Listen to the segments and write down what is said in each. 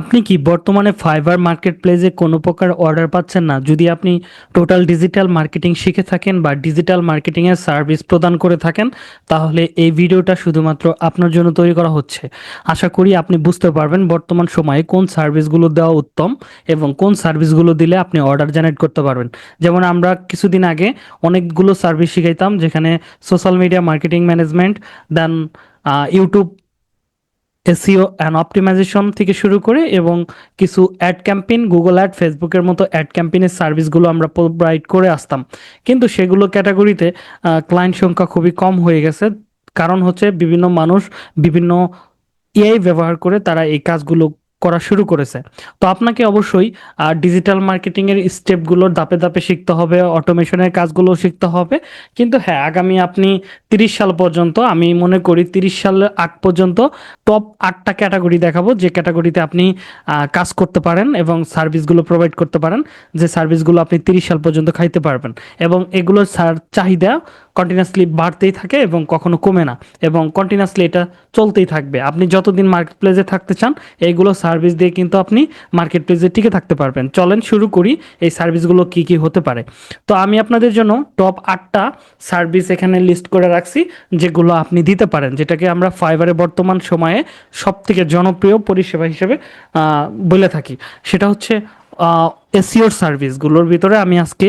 আপনি কি বর্তমানে ফাইবার মার্কেট প্লেসে কোনো প্রকার অর্ডার পাচ্ছেন না? যদি আপনি টোটাল ডিজিটাল মার্কেটিং শিখে থাকেন বা ডিজিটাল মার্কেটিংয়ের সার্ভিস প্রদান করে থাকেন, তাহলে এই ভিডিওটা শুধুমাত্র আপনার জন্য তৈরি করা হচ্ছে। আশা করি আপনি বুঝতে পারবেন বর্তমান সময়ে কোন সার্ভিসগুলো দেওয়া উত্তম এবং কোন সার্ভিসগুলো দিলে আপনি অর্ডার জেনারেট করতে পারবেন। যেমন আমরা কিছুদিন আগে অনেকগুলো সার্ভিস শিখাইতাম, যেখানে social media marketing management then YouTube SEO and optimization থেকে শুরু করে এবং কিছু অ্যাড ক্যাম্পেইন গুগল অ্যাড ফেসবুকের মতো অ্যাড ক্যাম্পেইনের সার্ভিসগুলো আমরা প্রোভাইড করে আসতাম। কিন্তু সেগুলো ক্যাটাগরিতে ক্লায়েন্ট সংখ্যা খুবই কম হয়ে গেছে। কারণ হচ্ছে বিভিন্ন মানুষ বিভিন্ন এআই ব্যবহার করে তারা এই কাজগুলো করা শুরু করেছে। তো আপনাকে অবশ্যই ডিজিটাল মার্কেটিংয়ের স্টেপগুলোর ধাপে ধাপে শিখতে হবে অটোমেশনের কাজগুলো শিখতে হবে। কিন্তু হ্যাঁ আগামী আপনি তিরিশ সাল পর্যন্ত, আমি মনে করি তিরিশ সালের আগ পর্যন্ত টপ আটটা ক্যাটাগরি দেখাবো, যে ক্যাটাগরিতে আপনি কাজ করতে পারেন এবং সার্ভিসগুলো প্রোভাইড করতে পারেন, যে সার্ভিসগুলো আপনি তিরিশ সাল পর্যন্ত খাইতে পারবেন। এবং এগুলোর চাহিদা কন্টিনিউয়াসলি বাড়তেই থাকে এবং কখনো কমে না এবং কন্টিনিউয়াসলি এটা চলতেই থাকবে। আপনি যতদিন মার্কেট প্লেসে থাকতে চান, এইগুলো সার্ভিস দিয়ে কিন্তু আপনি মার্কেট প্লেসে টিকে থাকতে পারবেন। চলেন শুরু করি এই সার্ভিসগুলো কি কি হতে পারে। তো আমি আপনাদের জন্য টপ আটটা সার্ভিস এখানে লিস্ট করে রাখছি, যেগুলো আপনি দিতে পারেন, যেটাকে আমরা ফাইবারে বর্তমান সময়ে সব থেকে জনপ্রিয় পরিষেবা হিসেবে বলে থাকি। সেটা হচ্ছে এসিওর সার্ভিসগুলোর ভিতরে আমি আজকে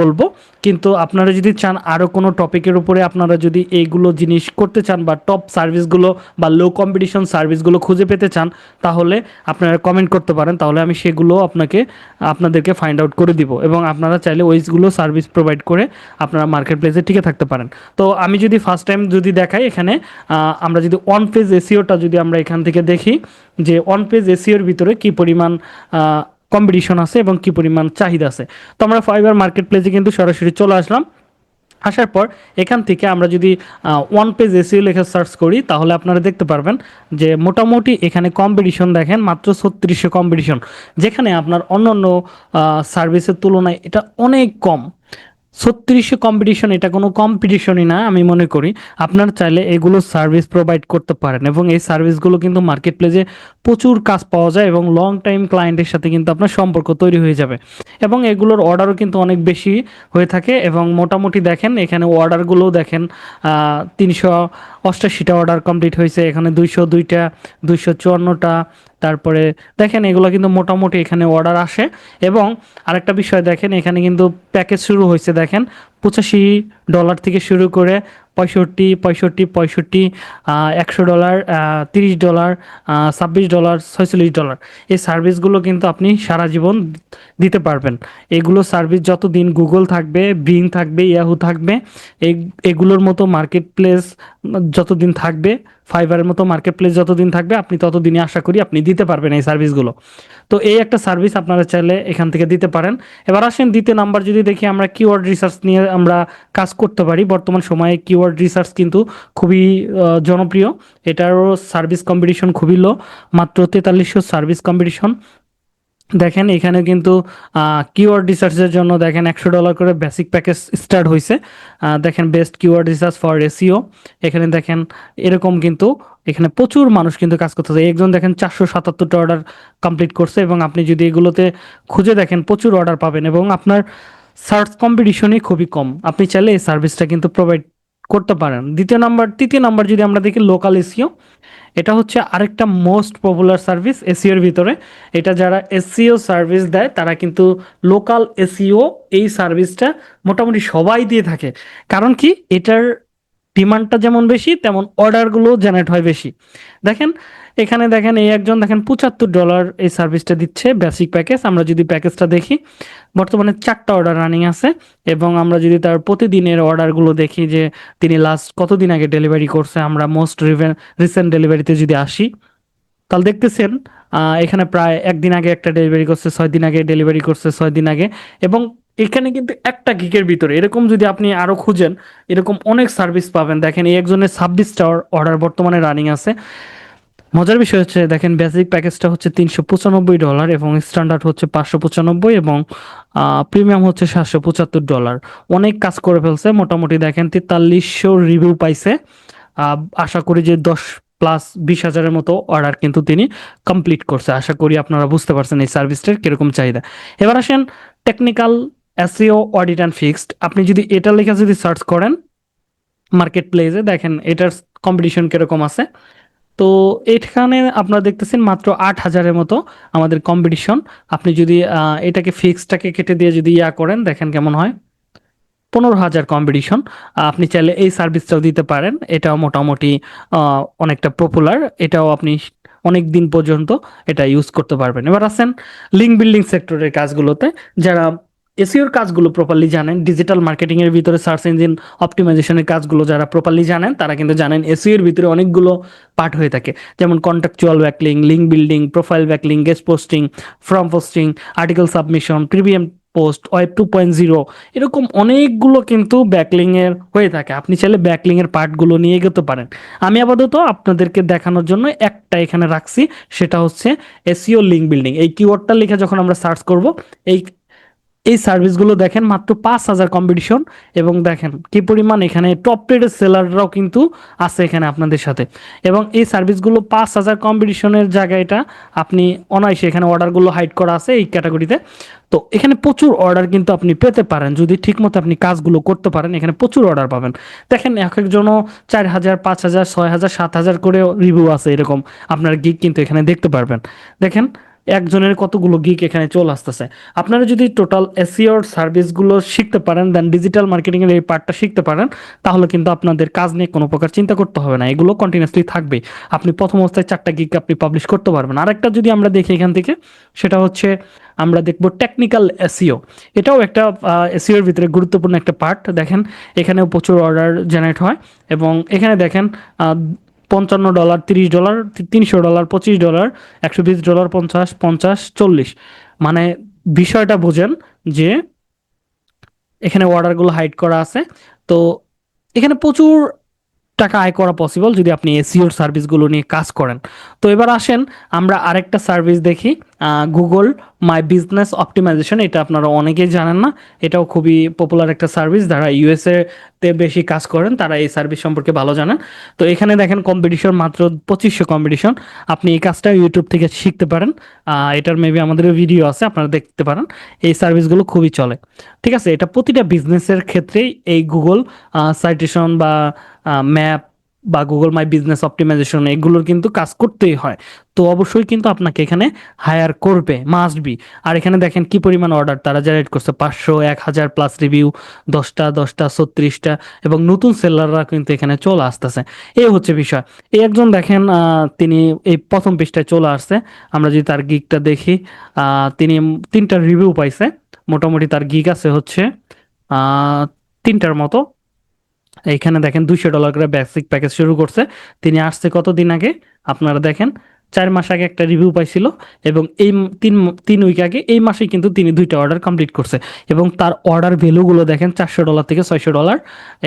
বলব। কিন্তু আপনারা যদি চান আরও কোনো টপিকের উপরে আপনারা যদি এইগুলো জিনিস করতে চান বা টপ সার্ভিসগুলো বা লো কম্পিটিশন সার্ভিসগুলো খুঁজে পেতে চান, তাহলে আপনারা কমেন্ট করতে পারেন। তাহলে আমি সেগুলো আপনাকে, আপনাদেরকে ফাইন্ড আউট করে দিব এবং আপনারা চাইলে ওইগুলো সার্ভিস প্রোভাইড করে আপনারা মার্কেট প্লেসে টিকে থাকতে পারেন। তো আমি যদি ফার্স্ট টাইম যদি দেখাই এখানে আমরা যদি অন পেজ এসিওটা যদি আমরা এখান থেকে দেখি, যে অন পেজ এসিওর ভিতরে কি পরিমাণ কম্পিটিশন আছে এবং কি পরিমাণ চাহিদা আছে। তো আমরা ফাইবার মার্কেট প্লেসে কিন্তু সরাসরি চলে আসলাম। আসার পর এখান থেকে আমরা যদি ওয়ান পেজ এসিও লেখা সার্চ করি, তাহলে আপনারা দেখতে পারবেন যে মোটামুটি এখানে কম্পিটিশন দেখেন, মাত্র ছত্রিশে কম্পিটিশন যেখানে আপনার অন্য অন্য সার্ভিসের তুলনায় এটা অনেক কম। ছত্রিশশো কম্পিটিশন এটা কোনো কম্পিটিশনই না, আমি মনে করি। আপনার চাইলে এগুলো সার্ভিস প্রোভাইড করতে পারেন এবং এই সার্ভিসগুলো কিন্তু মার্কেট প্লেসে প্রচুর কাজ পাওয়া যায় এবং লং টাইম ক্লায়েন্টের সাথে কিন্তু আপনার সম্পর্ক তৈরি হয়ে যাবে। এবং এগুলোর অর্ডারও কিন্তু অনেক বেশি হয়ে থাকে এবং মোটামুটি দেখেন, এখানে অর্ডারগুলোও দেখেন তিনশো অষ্টাশিটা অর্ডার কমপ্লিট হয়েছে, এখানে দুইশো দুইটা, দুইশো চুয়ান্নটা তারপরে দেখেন এগুলো কিন্তু মোটামুটি এখানে অর্ডার আসে। এবং আরেকটা বিষয় দেখেন, এখানে কিন্তু প্যাকেজ শুরু হয়েছে, দেখেন। পঁচাশি ডলার থেকে শুরু করে পঁয়ষট্টি পঁয়ষট্টি পঁয়ষট্টি একশো ডলার তিরিশ ডলার ছাব্বিশ ডলার ছয়চল্লিশ ডলার এই সার্ভিসগুলো কিন্তু আপনি সারা জীবন দিতে পারবেন। এগুলো সার্ভিস যত দিন গুগল থাকবে বিং থাকবে ইয়াহু থাকবে এগুলোর মতো মার্কেট প্লেস যতদিন থাকবে ফাইবারের মতো মার্কেট প্লেস যতদিন থাকবে, আপনি ততদিনই আশা করি আপনি দিতে পারবেন এই সার্ভিসগুলো তো এই একটা সার্ভিস আপনারা চাইলে এখান থেকে দিতে পারেন। এবার আসেন দ্বিতীয় নাম্বার যদি দেখি আমরা কিওয়ার্ড রিসার্চ নিয়ে আমরা কাজ করতে পারি। বর্তমান সময়ে কিওয়ার্ড রিসার্চ কিন্তু খুবই জনপ্রিয়। এটারও সার্ভিস কম্পিটিশন খুবই লো মাত্র তেতাল্লিশশো সার্ভিস কম্পিটিশন দেখেন এখানে কিন্তু কিওয়ার্ড রিসার্চের জন্য দেখেন একশো ডলার করে বেসিক প্যাকেজ স্টার্ট হয়েছে দেখেন best keyword research for SEO এখানে দেখেন, এরকম কিন্তু এখানে প্রচুর মানুষ কিন্তু কাজ করতেছে। একজন দেখেন চারশো সাতাত্তরটা অর্ডার কমপ্লিট করছে এবং আপনি যদি এগুলোতে খুঁজে দেখেন, প্রচুর অর্ডার পাবেন এবং আপনার সার্চ কম্পিটিশনই খুবই কম। আপনি চাইলে এই সার্ভিসটা কিন্তু প্রোভাইড করতে পারেন। দ্বিতীয় নাম্বার, তৃতীয় নাম্বার যদি আমরা দেখি লোকাল এসিও এটা হচ্ছে আরেকটা মোস্ট পপুলার সার্ভিস এসিওর ভিতরে। এটা যারা এসিও সার্ভিস দেয়, তারা কিন্তু লোকাল এসিও এই সার্ভিসটা মোটামুটি সবাই দিয়ে থাকে। কারণ কি? এটার ডিমান্ডটা যেমন বেশি, তেমন অর্ডারগুলো জেনারেট হয় বেশি। দেখেন এখানে দেখেন এই একজন দেখেন পঁচাত্তর ডলার এই সার্ভিসটা দিচ্ছে বেসিক প্যাকেজ আমরা যদি প্যাকেজটা দেখি, বর্তমানে চারটা অর্ডার রানিং আছে এবং আমরা যদি তার প্রতিদিনের অর্ডারগুলো দেখি যে তিনি লাস্ট কতদিন আগে ডেলিভারি করছে, আমরা মোস্ট রিসেন্ট ডেলিভারিতে যদি আসি, তাহলে দেখতেছেন এখানে প্রায় একদিন আগে একটা ডেলিভারি করছে, ছয় দিন আগে ডেলিভারি করছে, ছয় দিন আগে। এবং এখানে কিন্তু একটা গিকের ভিতরে, এরকম যদি আপনি আরও খুঁজেন, এরকম অনেক সার্ভিস পাবেন। দেখেন এই একজনের ছাব্বিশটা অর্ডার বর্তমানে রানিং আছে। মজার বিষয় হচ্ছে, দেখেন বেসিক প্যাকেজটা হচ্ছে তিনশো পঁচানব্বই ডলার এবং স্ট্যান্ডার্ড হচ্ছে পাঁচশো পঁচানব্বই এবং প্রিমিয়াম হচ্ছে সাতশো পঁচাত্তর ডলার অনেক কাজ করে ফেলছে, মোটামুটি দেখেন তেতাল্লিশশো রিভিউ পাইছে। আশা করি যে দশ প্লাস বিশ হাজারের মতো অর্ডার কিন্তু তিনি কমপ্লিট করছে। আশা করি আপনারা বুঝতে পারছেন এই সার্ভিসটার কীরকম চাহিদা। এবার আসেন technical SEO audit and fixed আপনি যদি এটা লেখা যদি সার্চ করেন মার্কেট প্লেসে দেখেন এটার কম্পিটিশন কীরকম আছে। তো এখানে আপনারা দেখতেছেন মাত্র আট হাজারের মতো আমাদের কম্পিটিশন আপনি যদি এটাকে ফিক্সটাকে কেটে দিয়ে যদি ইয়া করেন, দেখেন কেমন হয়। পনেরো হাজার কম্পিটিশন আপনি চাইলে এই সার্ভিসটাও দিতে পারেন। এটাও মোটামুটি অনেকটা পপুলার এটাও আপনি অনেক দিন পর্যন্ত এটা ইউজ করতে পারবেন। এবার আসেন লিঙ্ক বিল্ডিং সেক্টরের কাজগুলোতে। যারা এসিওর কাজগুলো প্রপারলি জানেন ডিজিটাল মার্কেটিং এর ভিতরে সার্চ ইঞ্জিন অপটিমাইজেশনের কাজগুলো যারা প্রপারলি জানেন, তারা কিন্তু জানেন এসিওর ভিতরে অনেকগুলো পার্ট হয়ে থাকে। যেমন contractual backlink link building profile backlink guest posting forum posting article submission premium post web two point zero এরকম অনেকগুলো কিন্তু ব্যাকলিং এর হয়ে থাকে। আপনি চাইলে ব্যাকলিং এর পার্টগুলো নিয়ে এগোতে পারেন। আমি আপাতত আপনাদেরকে দেখানোর জন্য একটা এখানে রাখছি, সেটা হচ্ছে এসিও লিঙ্ক বিল্ডিং এই কিওয়ার্ডটা লিখে যখন আমরা সার্চ করব, এই এই সার্ভিসগুলো দেখেন মাত্র পাঁচ হাজার কম্পিটিশন এবং দেখেন কি পরিমাণ এখানে টপ রেটের সেলাররাও কিন্তু আছে এখানে আপনাদের সাথে। এবং এই সার্ভিসগুলো পাঁচ হাজার কম্পিটিশনের জায়গাটা আপনি অনায়াসে এখানে অর্ডারগুলো হাইড করা আছে এই ক্যাটাগরিতে তো এখানে প্রচুর অর্ডার কিন্তু আপনি পেতে পারেন, যদি ঠিকমতো আপনি কাজগুলো করতে পারেন, এখানে প্রচুর অর্ডার পাবেন। দেখেন এক একজনও চার হাজার, পাঁচ হাজার, ছয় হাজার, সাত হাজার করে রিভিউ আছে এরকম, আপনার গিক কিন্তু এখানে দেখতে পারবেন। দেখেন একজনের কতগুলো গিক এখানে চলে আসতেছে। আপনারা যদি টোটাল এসিওর সার্ভিসগুলো শিখতে পারেন দেন ডিজিটাল মার্কেটিং এর এই পার্টটা শিখতে পারেন, তাহলে কিন্তু আপনাদের কাজ নিয়ে কোনো প্রকার চিন্তা করতে হবে না। এগুলো কন্টিনিউসলি থাকবে। আপনি প্রথম অবস্থায় চারটা গিক আপনি পাবলিশ করতে পারবেন। আরেকটা যদি আমরা দেখি এখান থেকে, সেটা হচ্ছে আমরা দেখব টেকনিক্যাল এসিও এটাও একটা এসিওর ভিতরে গুরুত্বপূর্ণ একটা পার্ট দেখেন, এখানেও প্রচুর অর্ডার জেনারেট হয় এবং এখানে দেখেন পঞ্চান্ন ডলার তিরিশ ডলার, তিনশো ডলার পঁচিশ ডলার, একশো বিশ ডলার পঞ্চাশ পঞ্চাশ, চল্লিশ। মানে বিষয়টা বোঝেন যে এখানে অর্ডারগুলো হাইড করা আছে। তো এখানে প্রচুর টাকা আয় করা পসিবল যদি আপনি এসিওর সার্ভিসগুলো নিয়ে কাজ করেন। তো এবার আসেন, আমরা আরেকটা সার্ভিস দেখি গুগল মাই বিজনেস অপটিমাইজেশন এটা আপনারা অনেকেই জানেন না। এটাও খুবই পপুলার একটা সার্ভিস যারা ইউএসএ তে বেশি কাজ করেন, তারা এই সার্ভিস সম্পর্কে ভালো জানেন। তো এখানে দেখেন কম্পিটিশন মাত্র পঁচিশশো কম্পিটিশন আপনি এই কাজটা ইউটিউব থেকে শিখতে পারেন। এটার মেবি আমাদের ভিডিও আছে, আপনারা দেখতে পারেন। এই সার্ভিসগুলো খুবই চলে। ঠিক আছে, এটা প্রতিটা বিজনেসের ক্ষেত্রেই এই গুগল সাইটেশন বা ম্যাপ বা গুগল মাই বিজনেস অপটিমাইজেশন এগুলোর কিন্তু কাজ করতেই হয়। তো অবশ্যই কিন্তু আপনাকে এখানে হায়ার করবে মাস্ট বি আর এখানে দেখেন কি পরিমাণ অর্ডার তারা জেনারেট করছে পাঁচশো, এক হাজার প্লাস রিভিউ দশটা দশটা, ছত্রিশটা, এবং নতুন সেলাররা কিন্তু এখানে চলে আসতেছে। এই হচ্ছে বিষয়। এই একজন দেখেন তিনি এই প্রথম পৃষ্ঠায় চলে আসছে। আমরা যদি তার গিকটা দেখি তিনি তিনটা রিভিউ পাইছে। মোটামুটি তার গিক আছে হচ্ছে তিনটার মতো। এইখানে দেখেন দুইশো ডলার করে বেসিক প্যাকেজ শুরু করছে। তিনি আসছে কতদিন আগে? আপনারা দেখেন। চার মাস আগে একটা রিভিউ পাইছিল এবং এই তিন তিন উইক আগে এই মাসেই কিন্তু তিনি দুইটা অর্ডার কমপ্লিট করছে। এবং তার অর্ডার ভ্যালুগুলো দেখেন চারশো ডলার থেকে ছয়শো ডলার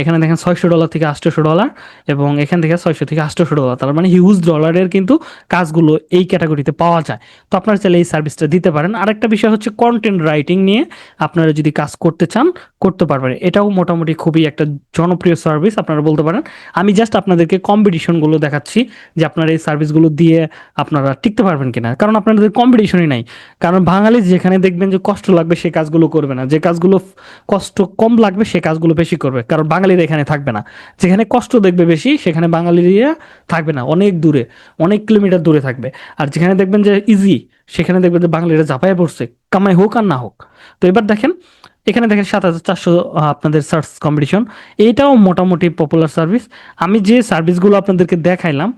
এখানে দেখেন ছয়শো ডলার থেকে আটশোশো ডলার এবং এখান থেকে ছয়শো থেকে আটশোশো ডলার তার মানে হিউজ ডলারের কিন্তু কাজগুলো এই ক্যাটাগরিতে পাওয়া যায়। তো আপনারা চাইলে এই সার্ভিসটা দিতে পারেন। আরেকটা বিষয় হচ্ছে কন্টেন্ট রাইটিং নিয়ে আপনারা যদি কাজ করতে চান, করতে পারবেন। এটাও মোটামুটি খুবই একটা জনপ্রিয় সার্ভিস আপনারা বলতে পারেন। আমি জাস্ট আপনাদেরকে কম্পিটিশনগুলো দেখাচ্ছি যে আপনারা এই সার্ভিসগুলো দিয়ে আপনারা টিকতে পারবেন কিনা? কারণ আপনাদের কম্পিটিশনই নাই। কারণ বাঙালি যেখানে দেখবেন যে কষ্ট লাগবে, সে কাজগুলো করবে না। যে কাজগুলো কষ্ট কম লাগবে, সে কাজগুলো বেশি করবে। কারণ বাঙালিরা এখানে থাকবে না। যেখানে কষ্ট দেখবে বেশি, সেখানে বাঙালিরা থাকবে না। অনেক দূরে, অনেক কিলোমিটার দূরে থাকবে। আর যেখানে দেখবেন যে ইজি সেখানে দেখবেন যে বাঙালিরা ঝাঁপায় পড়ছে। কামাই হোক আর না হোক। তো এবার দেখেন এখানে দেখেন সাত হাজার চারশো আপনাদের সার্চ কম্পিটিশন এইটাও মোটামুটি পপুলার সার্ভিস আমি যে সার্ভিসগুলো আপনাদেরকে দেখাইলাম,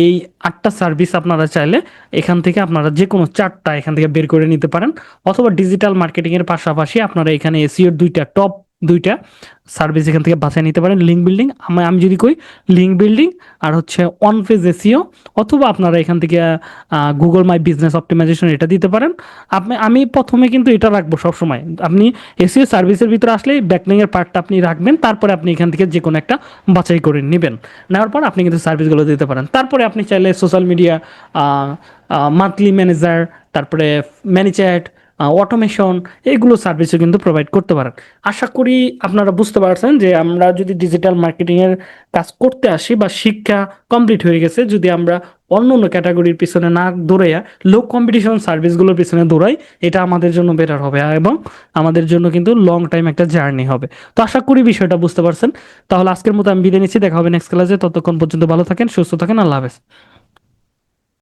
এই আটটা সার্ভিস আপনারা চাইলে এখান থেকে আপনারা যে কোনো চারটা এখান থেকে বের করে নিতে পারেন। অথবা ডিজিটাল মার্কেটিংয়ের পাশাপাশি আপনারা এখানে এসিওর দুইটা টপ দুইটা সার্ভিস এখান থেকে বাছাই নিতে পারেন লিঙ্ক বিল্ডিং আমি আমি যদি কই লিঙ্ক বিল্ডিং আর হচ্ছে অন পেজ এসিও অথবা আপনারা এখান থেকে গুগল মাই বিজনেস অপটিমাইজেশন এটা দিতে পারেন। আপনি আমি প্রথমে কিন্তু এটা রাখব সবসময়। আপনি এসিও সার্ভিসের ভিতরে আসলে ব্যাকলিং এর পার্টটা আপনি রাখবেন, তারপরে আপনি এখান থেকে যে কোনো একটা বাছাই করে নেবেন। নেওয়ার পর আপনি কিন্তু সার্ভিসগুলো দিতে পারেন। তারপরে আপনি চাইলে সোশ্যাল মিডিয়া মান্থলি ম্যানেজার তারপরে ম্যানেজার অটোমেশন এইগুলো সার্ভিসও কিন্তু প্রোভাইড করতে পারেন। আশা করি আপনারা বুঝতে পারছেন যে আমরা যদি ডিজিটাল মার্কেটিংয়ের কাজ করতে আসি বা শিক্ষা কমপ্লিট হয়ে গেছে, যদি আমরা অন্য অন্য ক্যাটাগরির পিছনে না দৌড়াইয়া লো কম্পিটিশন সার্ভিসগুলোর পিছনে দৌড়াই, এটা আমাদের জন্য বেটার হবে এবং আমাদের জন্য কিন্তু লং টাইম একটা জার্নি হবে। তো আশা করি বিষয়টা বুঝতে পারছেন। তাহলে আজকের মতো আমি বিদায় নিচ্ছি। দেখা হবে নেক্সট ক্লাসে ততক্ষণ পর্যন্ত ভালো থাকেন, সুস্থ থাকেন। আল্লাহ হাফেজ।